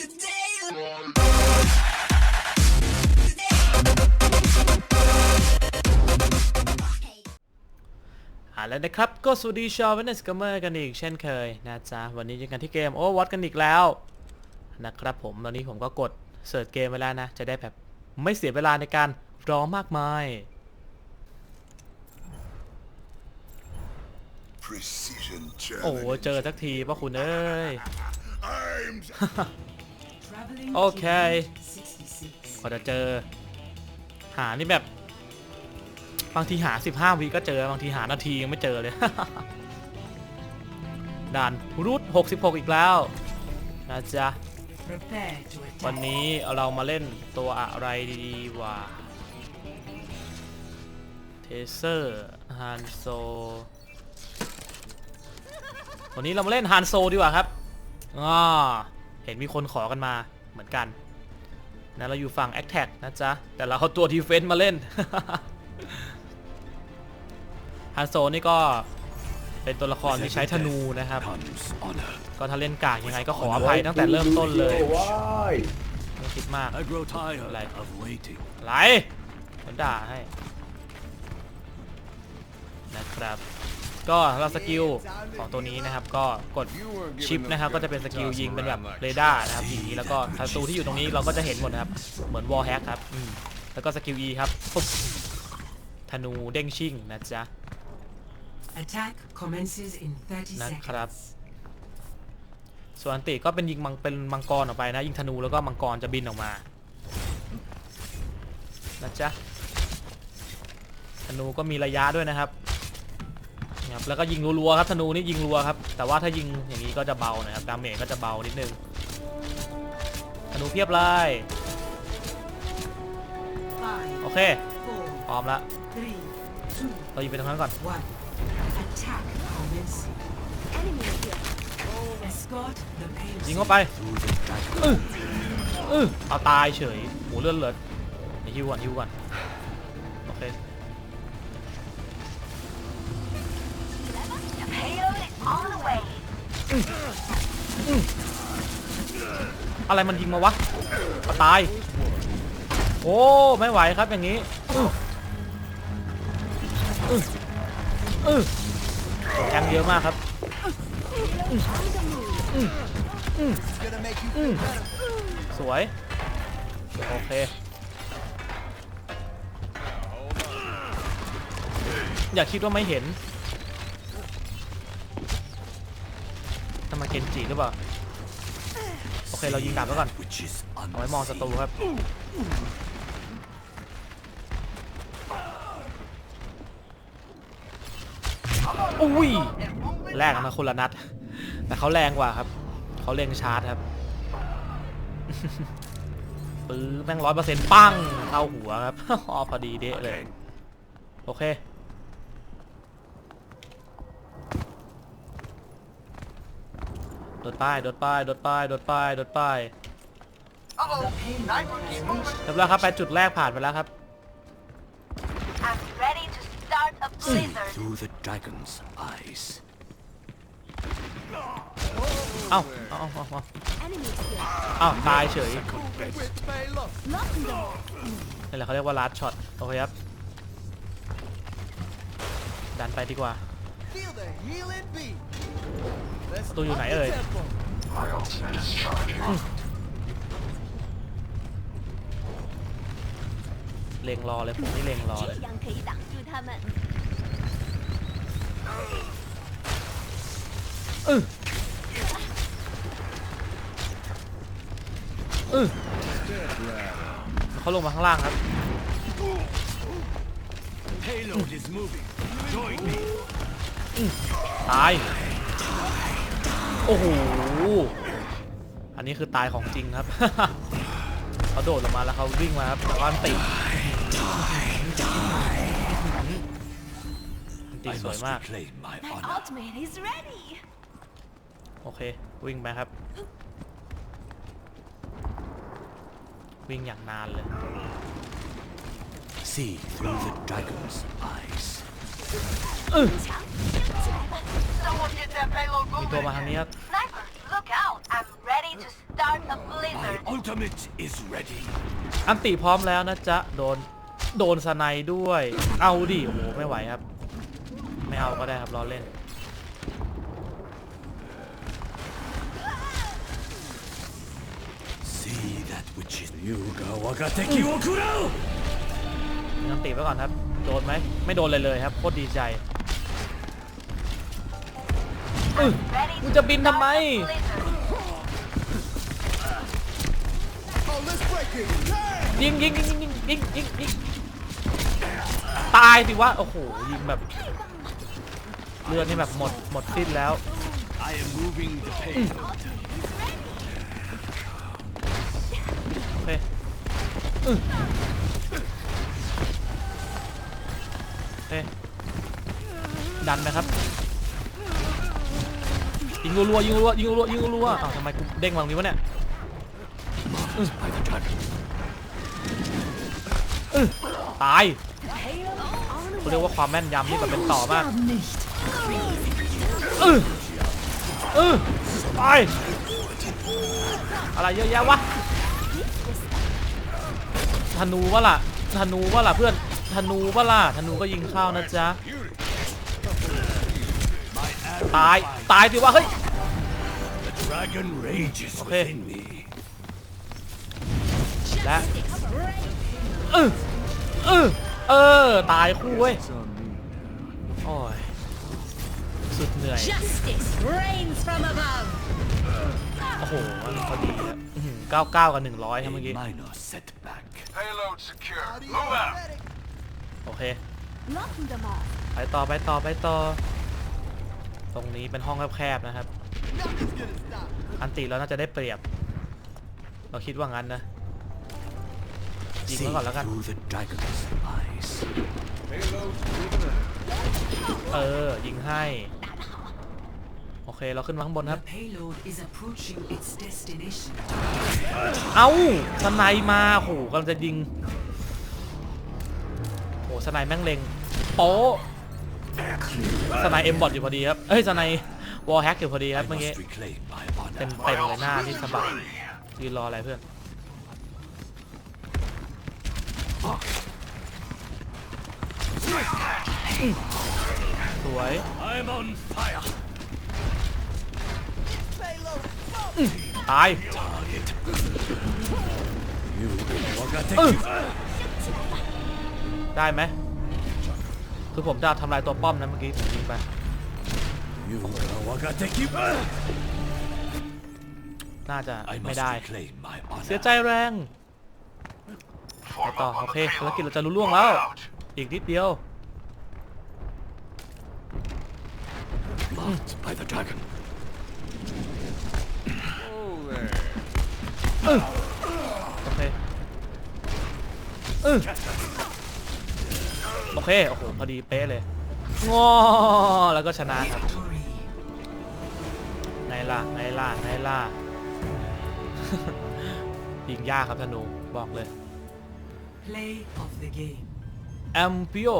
อ่าแล้วนะครับก็สวัสดีชาวเวนสกัมเมอร์กันอีกเช่นเคยนะจ๊ะ วันนี้เจอกันที่เกมโอ้วัดกันอีกแล้ว นะครับผมตอนนี้ผมก็กดเสิร์ชเกมไว้แล้วนะ จะได้แบบไม่เสียเวลาในการรอมากมาย Precision โอ้ challenge. เจอสักทีพ่อคุณเอ้ย I'm โอเคกว่าจะเจอ หานี่แบบ บางทีหา 15วิก็เจอบางทีหานาทียังไม่เจอเลย ด่านรูท66 อีกแล้วนะจ๊ะ วันนี้เรามาเล่นตัวอะไรดีวะเทเซอร์ฮันโซวันนี้เรามาเล่นฮันโซดีกว่าครับอ่าเห็นมีคนขอกันมา เหมือนกันนะเราอยู่ฝั่ง a อ t แทนะจ๊ะ แต่เราเอาตัวดีเฟนต์มาเล่น ฮันโซนี่ก็เป็นตัวละครที่ใช้ธนูนะครับ comes honor. ก็ถ้าเล่นกากยังไงก็ขออภัยตั้งแต่เริ่มต้นเลย Why? ไม่คิดมาก I grow tired Like- of waiting. ไรผมด่าให้ นะครับ ก็เราสกิลของตัวนี้นะครับ ก็กดชิปนะครับ ก็จะเป็นสกิลยิงเป็นแบบเรดาร์นะครับยิงนี้แล้วก็ศัตรูที่อยู่ตรงนี้เราก็จะเห็นหมดนะครับ เหมือนวอลแฮกครับอืมแล้วก็สกิล E ครับปุ๊บธนูเด้งชิ่งนะจ๊ะ Attack commences in 30นะครับ seconds. ส่วนอันติก็เป็นยิงมังเป็นมังกรออกไปนะ ยิงธนูแล้วก็มังกรจะบินออกมานะจ๊ะธนูก็มีระยะด้วยนะครับ นะครับแล้วก็ยิงรัวๆครับธนูนี่ยิงรัวครับแต่ว่าถ้ายิงอย่างนี้ก็จะเบานะครับดาเมจก็จะเบานิดนึงธนูเพียบเลย Five, โอเค four, พร้อมละ three, two, เรายิงไปตรงนั้นก่อน one. Attack commencing. Escort the ยิง payload. เข้าไปอื้ออื้อเอาตายเฉยหมูเลือดเลือดเดี๋ยวฮิวก่อนฮิวก่อนโอเค อะไรมันยิงมาวะเอาตาย โอ้ ไม่ไหวครับอย่างนี้อื้ออื้ออื้อแทงเยอะมากครับสวย โอเค อย่าคิดว่าไม่เห็น ทำไมเคนจิหรือเปล่า โอเค เรายิงดาบไว้ก่อน เอาไว้มองศัตรูครับ อุ้ย แรกกันมาคนละนัด แต่เขาแรงกว่าครับ เขาเล็งชาร์จครับปื้อแม่งร้อยเปอร์เซ็นต์ปั้งเข้าหัวครับอ๋อพอดีเดะเลย โอเค ดดป้ายโดดป้ายโดดป้ายโดดป้ายโดดป้าย The payload is reached. เรียบร้อยครับไปจุดแรกผ่านไปแล้วครับ I'm ready to start a blizzard. through the dragon's eyes. เอ้าเอ้าเอ้าเอ้าเอ้าตายเฉยนี่แหละเขาเรียกว่าลัดช็อตโอเคครับ ดันไปดีกว่า ประตูอยู่ไหนเอ่ยเลงรอเลยผมนี่เลงรอเลย เออเออเขาลงมาข้างล่างครับ ตาย โอ้โห อันนี้คือตายของจริงครับ เขาโดดลงมาแล้วเขาวิ่งมาครับแล้วก็อันติอันติ I สวย must มาก reclaim my My honor. ultimate is ready. โอเค วิ่งไปครับ วิ่งอย่างนานเลย See through the dragon's eyes. Someone get that payload มีตัวมาทางนี้ครับ Sniper, look out. I'm ready to start a My blizzard. ultimate is ready. อันติพร้อมแล้วนะจ๊ะ โดน โดนสไนด์ด้วย เอาดิ โอ้โห ไม่ไหวครับ ไม่เอาก็ได้ครับ รอเล่น See that which is Yuga Wagateki Okurao! มีอันติไว้ก่อนครับ โดนไหม ไม่โดนเลยเลยครับ โคตรดีใจอื้มึงจะบินทำไมยิงยิงยิงยิงยิงยิงยิงตายสิว่าโอ้โห ยิงแบบเลือดนี่แบบหมดหมดสิ้นแล้วโอเฮ้อ ดันนะครับยิงรัวๆยิงรัวๆยิงรัวๆยิงรัวๆอ้าวทำไมกูเด้งมาตรงนี้วะเนี่ยตายเขาเรียกว่าความแม่นยำนี่แบบเป็นต่อมากเออเออตายอะไรเยอะแยะวะธนูวะล่ะธนูวะล่ะเพื่อนธนูวะล่ะธนูก็ยิงเข้านะจ๊ะ ตาย ตายสิวะเฮ้ย The dragon rages Okay. within me. และเออเออเออ ตายคู่เว้ย โอ้ย สุดเหนื่อย Justice reigns from above. โอ้โหมันพอดีอะอื้อหือ99กับ100ครับเมื่อ A กี้ minor setback. Payload secure. Audio Move out. medic. โอเค Locking them up. ไปต่อไปต่อไปต่อ ตรงนี้เป็นห้องแคบๆนะครับ Nothing's gonna stop. อันติแล้วน่าจะได้เปรียบ เราคิดว่างั้นนะยิง See ไว้ก่อนแล้วกัน through the dragon's eyes. Payload's moving out. เออ ยิงให้ โอเค เราขึ้นมาข้างบนค The รับ payload is approaching its destination. เอ้าสไนด์มาโหกำลังจะยิงโหสไนด์แม่งเล็ง โป๊ะ สไนด์เอ็มบอทอยู่พอดีครับ เอ้ยสไนด์วอลแฮกอยู่พอดีครับ I เมื่อกี้ must reclaim my เต็ม honor. เต็มเลยหน้าที่สะบัดยืนรออะไรเพื่อนสวย I'm on fire. ตาย Target. Yuga เออ Wagateki. ได้ไหม คือผมจะทำลายตัวป้อมนะเมื่อกี้ผมยิงไป Yuga Wagateki. น่าจะ I ไม่ must ได้ reclaim my เสีย honor. ใจแรงไปต่อโอเคภารกิจเราจะรู้ล่วงแล้ว อีกนิดเดียว Marked by the dragon. โอเคเออ โอเค โอ้โห พอดีเป๊ะเลยงอแล้วก็ชนะครับ Victory. ไงล่ะไงล่ะไงล่ะยิงยากครับธนู บอกเลย Play of the game. แอมพิโอ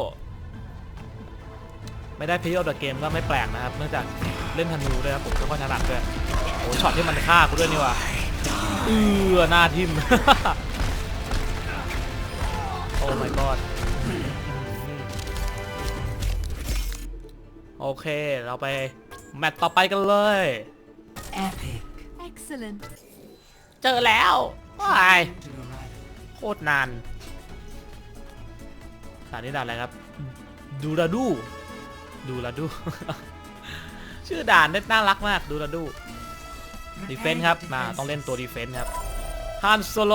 ไม่ได้พิโอเดอะเกมก็ไม่แปลกนะครับ เนื่องจากเล่นธนูด้วยครับผมไม่ค่อยถนัดด้วยโอ้ยช็อตที่มันฆ่ากูด้วยนี่ว่ะเอือหน้าทิมโอ้ my god โอเค เราไป แมตช์ต่อไปกันเลย Epic. Excellent. เจอแล้วว้าย To the right. โคตรนานด่านนี้ด่านอะไรครับ ดูราดู ดูราดู ชื่อด่านเน็ตน่ารักมาก ดูราดู ดีเฟนส์ครับ มาต้องเล่นตัวดีเฟนส์ครับฮันโซโล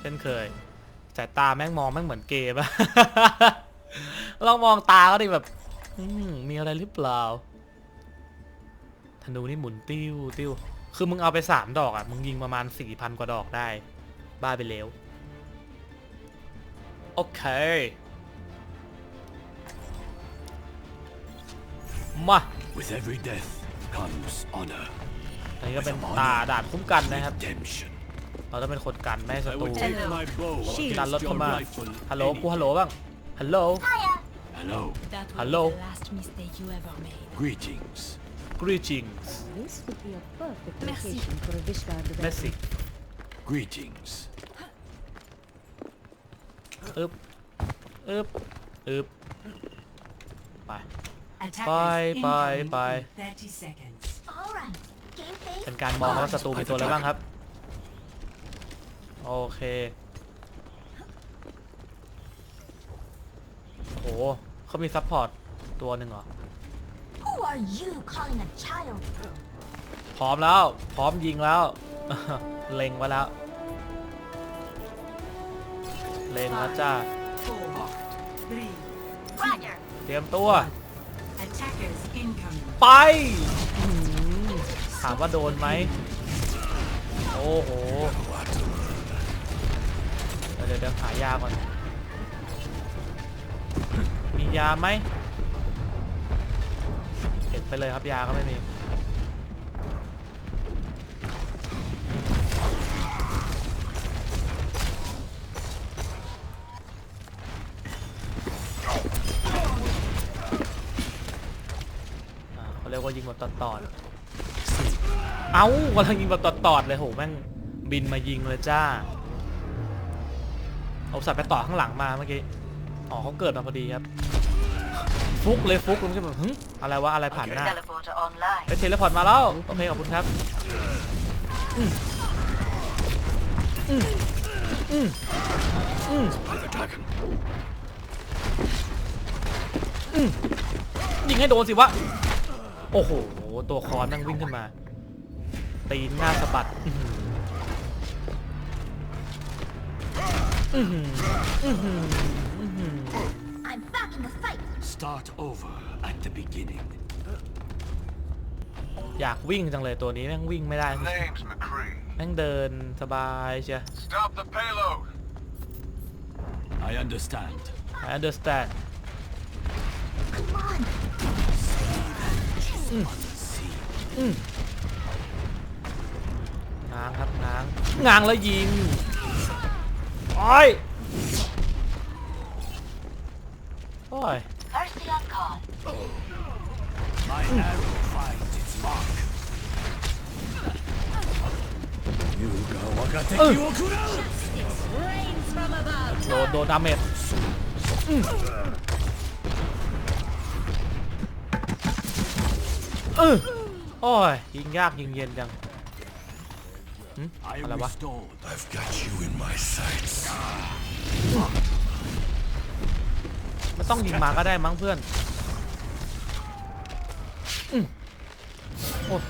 เช่นเคยสายตาแม่งมองแม่งเหมือนเกมอะลองมองตาก็ดิแบบ อืมมีอะไรหรือเปล่าธนูนี่หมุนติ้วติ้วคือมึงเอาไปสามดอกอะ มึงยิงประมาณสี่พันกว่าดอกได้ บ้าไปแล้ว โอเค มา With every death comes honor. อันนี้ก็เป็นตาด่านคุ้มกันนะครับ Redemption. เราต้องเป็นคนกันไม่ให้ศั I ตรู will take Hello. my bow Shield. ดัน against รถเข้า your มา rifle. ฮัลโหล กู enemy. ฮัลโหลบ้าง ฮัลโหล Hello. That will Hello? be the last mistake you ever made. Greetings. greetings This would be a perfect Merci. location for a Vishgard event. Messi Greetings. อึบอึบอึบไป Attackers Bye, bye, incoming bye. in 30 seconds. Alright. Game face. เป็นการมองว่าศัตรูมีตัวอะไรบ้างครับ โอเค โห เขามีซัพพอร์ตตัวหนึ่งเหรอ Who are you calling a child? พร้อมแล้ว พร้อมยิงแล้ว เล็งไว้แล้ว เล็งแล้วจ้า Four, three, Roger. เตรียมตัว attackers incoming. ไปอื้อหือถามว่าโดนไหม โอ้โห เดี๋ยวเดี๋ยวเดี๋ยวหายาก่อน มียาไหมเก็บไปเลยครับยาก็ไม่มีเขาเรียกว่ายิงแบบตอดๆเอ้ากำลังยิงแบบตอดๆเลยโหแม่งบินมายิงเลยจ้าเอาสัตว์ไปต่อข้างหลังมาเมื่อกี้ อ๋อเขาเกิดมาพอดีครับ ฟุกเลยฟุกมันก็แบบหึอะไรวะอะไรผ่านหน้า Teleporter online. เป็นเทเลพอร์ตมาแล้ว โอเค ขอบคุณครับอืมอืมอืมอืม By the dragon. ยิงให้โดนสิวะ โอ้โห ตัวคอนนั่งวิ่งขึ้นมา ตีนหน้าสะบัดอื้อหือ I'm back in the fight. Start over at the beginning. อยากวิ่งจังเลยตัวนี้แม่งวิ่งไม่ได้ Name's McCree. แม่งเดินสบายเชีย Stop the payload. I understand. I understand Come on. ง้างครับง้างง้างแล้วยิง โอ้ยโอ้ย Thirsty on call. My arrow finds its mark. You ga wakateki wo kurau! Rains from above. โดนโดนดาเมจ เออโอ้ยยิงยากยิงเย็นจัง อะไรวะ restored. I've got you in my sights. ไม่ต้องยิงมาก็ได้มั้งเพื่อนอืมโอ้ย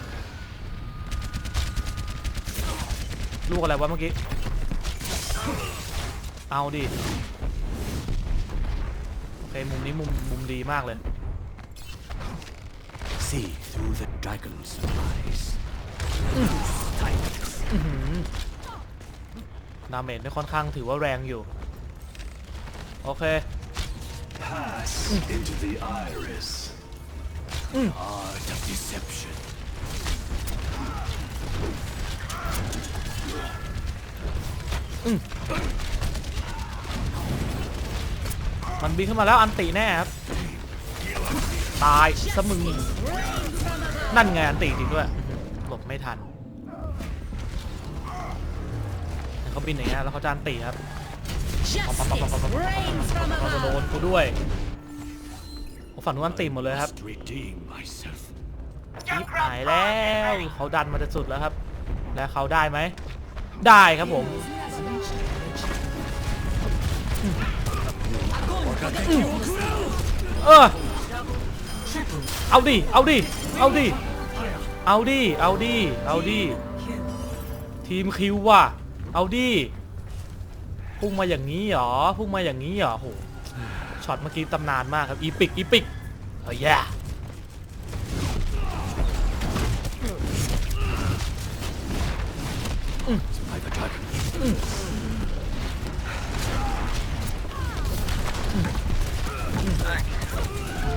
ลูกอะไรวะเมื่อกี้ เอาดิ โอเค มุมนี้มุมมุมดีมากเลย See through the dragon's eyes. ดาเมจไม่ค่อนข้างถือว่าแรงอยู่ โอเค Pass into the iris. Art of deception. มันบินขึ้นมาแล้วอันติแน่ครับ ตายซะมึง นั่นไงอันติจริงด้วยอื้อหือหลบไม่ทัน เขาบินอย่างเงี้ยแล้วเขาจะอันติครับ Justice rains from เราจะโด above. นกูด้วยโอ้ฝั่งนู้นอันติหมดเลยครับ Must redeem myself. ยิบหายแล้วเขาดันมาจะสุดแล้วครับ แล้วเขาได้ไหมได้ครับผมเออเอาดิ เอาดิ เอาดิ เอาดิ เอาดิ เอาดิ Kill. ทีมคิวว่ะ เอาดิพุ่งมาอย่างนี้เหรอพุ่งมาอย่างนี้เหรอโหช็อตเมื่อกี้ตำนานมากครับอีปิกอีปิกเฮ้ยแย่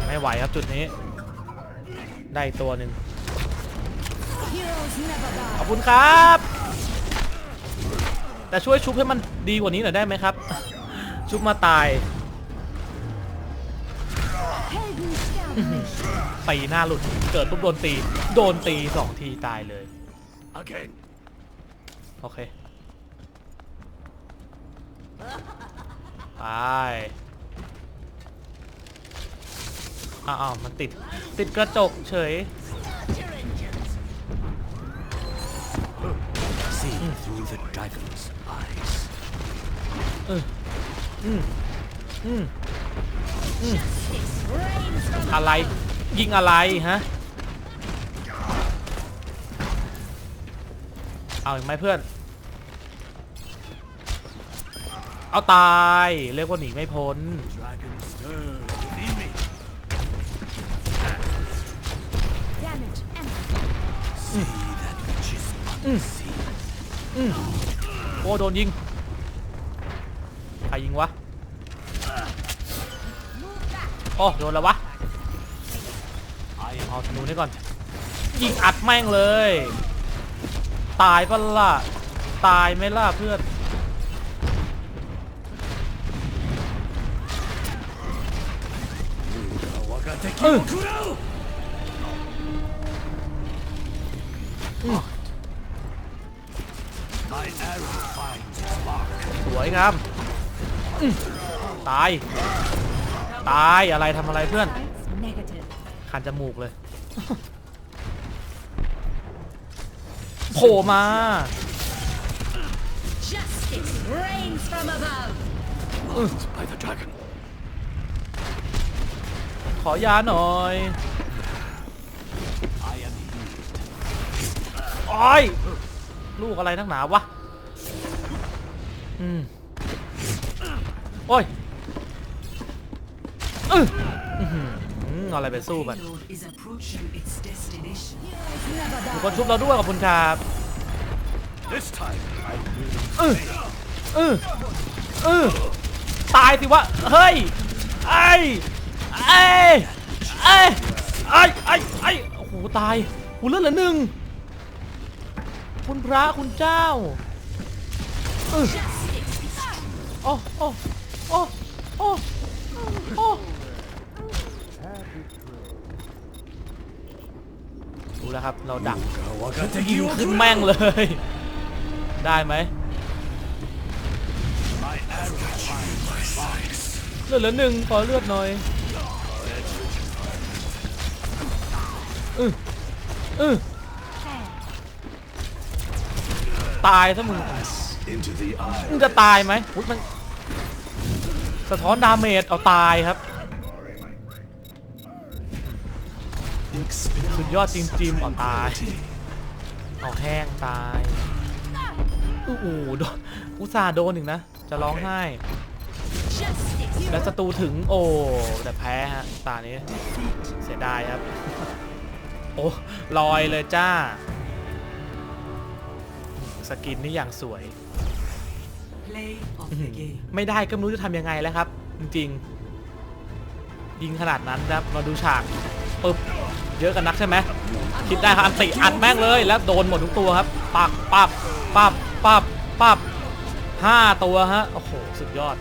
ไม่ไหวครับจุดนี้ ได้ตัวหนึ่งขอบคุณครับ แต่ช่วยชุบให้มันดีกว่านี้หน่อยได้ไหมครับ ชุบมาตาย Helden sterben. ตีหน้าหลุดเกิดปุ๊บโดนตี โดนตีสองทีตายเลย Again. โอเคไปอ้าวอ้าวมันติด ติดกระจกเฉย through the dragon's eyes. อืมอืม Rains from อะไร ยิงอะไร ฮะ เอาอีกไหมเพื่อน เอาตาย เรียกว่าหนีไม่พ้น Dragon stirs within me. damage and See that which is unseen. โอ้โดนยิง ใครยิงวะ โอ้โดนแล้ววะ เอาธนูนี่ก่อน ยิงอัดแม่งเลย ตายปะล่ะ ตายไหมล่ะเพื่อน Wagateki Uh. สวยงามอืมตาย ตายอะไรทำอะไรเพื่อน negative. คันจมูกเลยโผล่มา Justice rains from above. Marked by the dragon. ขอยาหน่อย I am healed. โอ้ย ลูกอะไรนักหนาวะ อืม โอ้ยอืออืออเอาอะไรไปสู้มันมีคนชุบเราด้วยขอบคุณครับเออเออเออตายสิวะ เฮ้ย ไอ้ไอ้ไอ้ไอ้ไอ้ไอ้โอ้โห ตายหูเลือดเหลือหนึ่ง คุณพระคุณเจ้าโอ้โอ้โอ้โอ้โอ้ดูแล้วครับ เราดัก Wagateki ยิงขึ้นแม่งเลย ได้ไหมเลือดเหลือหนึ่งขอเลือดหน่อยอืออือ ตายซะมึง Into the eye. มึงจะตายไหมอุ๊ยมันสะท้อนดาเมจเอาตายครับ สุดยอดจริงๆเอาตายเอาแห้งตายอู้หูโดนอุตส่าห์โดนอีกนะ จะร้องไห้ Justice. และศัตรูถึงโอ้ แต่แพ้ฮะตานี้ เสียดายครับ โอ้ลอยเลยจ้า สกินนี่อย่างสวย Play of อื้อหื the อ game. ไม่ได้ก็ไม่รู้จะทำยังไงแล้วครับ จริงๆ ยิงขนาดนั้นนะครับมาดูฉากปึ๊บเยอะกันนักใช่ไหมคิดได้ครับอันติอัดแม่งเลยแล้วโดนหมดทุกตัวครับปักปับปับปับปับห้าตัวฮะโอ้โหสุดยอด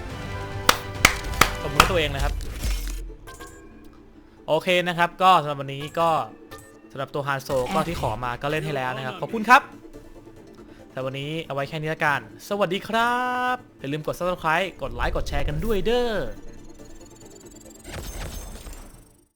ตบมือให้ตัวเองนะครับ โอเคนะครับ ก็สำหรับวันนี้ก็สำหรับตัวฮานโซก็ที่ขอมาก็เล่นให้แล้วนะครับ ขอบคุณครับ แต่วันนี้เอาไว้แค่นี้ละกัน สวัสดีครับ อย่าลืมกด subscribe กดไลค์ กดแชร์กันด้วยเด้อ